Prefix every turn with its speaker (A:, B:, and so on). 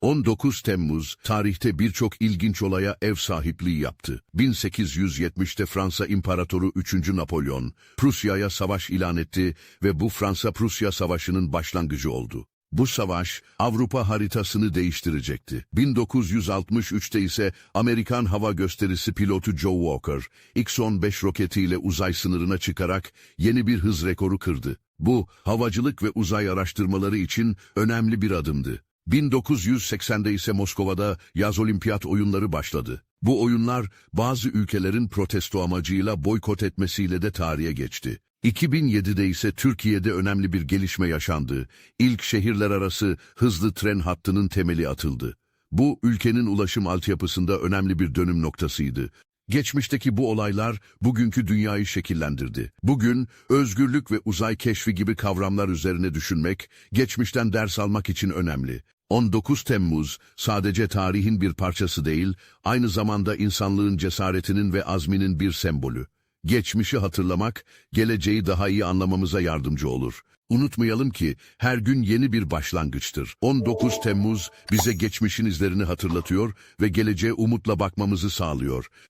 A: 19 Temmuz, tarihte birçok ilginç olaya ev sahipliği yaptı. 1870'te Fransa İmparatoru 3. Napolyon, Prusya'ya savaş ilan etti ve bu Fransa-Prusya Savaşı'nın başlangıcı oldu. Bu savaş Avrupa haritasını değiştirecekti. 1963'te ise Amerikan hava gösterisi pilotu Joe Walker, X-15 roketiyle uzay sınırına çıkarak yeni bir hız rekoru kırdı. Bu, havacılık ve uzay araştırmaları için önemli bir adımdı. 1980'de ise Moskova'da yaz olimpiyat oyunları başladı. Bu oyunlar bazı ülkelerin protesto amacıyla boykot etmesiyle de tarihe geçti. 2007'de ise Türkiye'de önemli bir gelişme yaşandı. İlk şehirler arası hızlı tren hattının temeli atıldı. Bu ülkenin ulaşım altyapısında önemli bir dönüm noktasıydı. Geçmişteki bu olaylar bugünkü dünyayı şekillendirdi. Bugün özgürlük ve uzay keşfi gibi kavramlar üzerine düşünmek, geçmişten ders almak için önemli. 19 Temmuz sadece tarihin bir parçası değil, aynı zamanda insanlığın cesaretinin ve azminin bir sembolü. Geçmişi hatırlamak, geleceği daha iyi anlamamıza yardımcı olur. Unutmayalım ki her gün yeni bir başlangıçtır. 19 Temmuz bize geçmişin izlerini hatırlatıyor ve geleceğe umutla bakmamızı sağlıyor.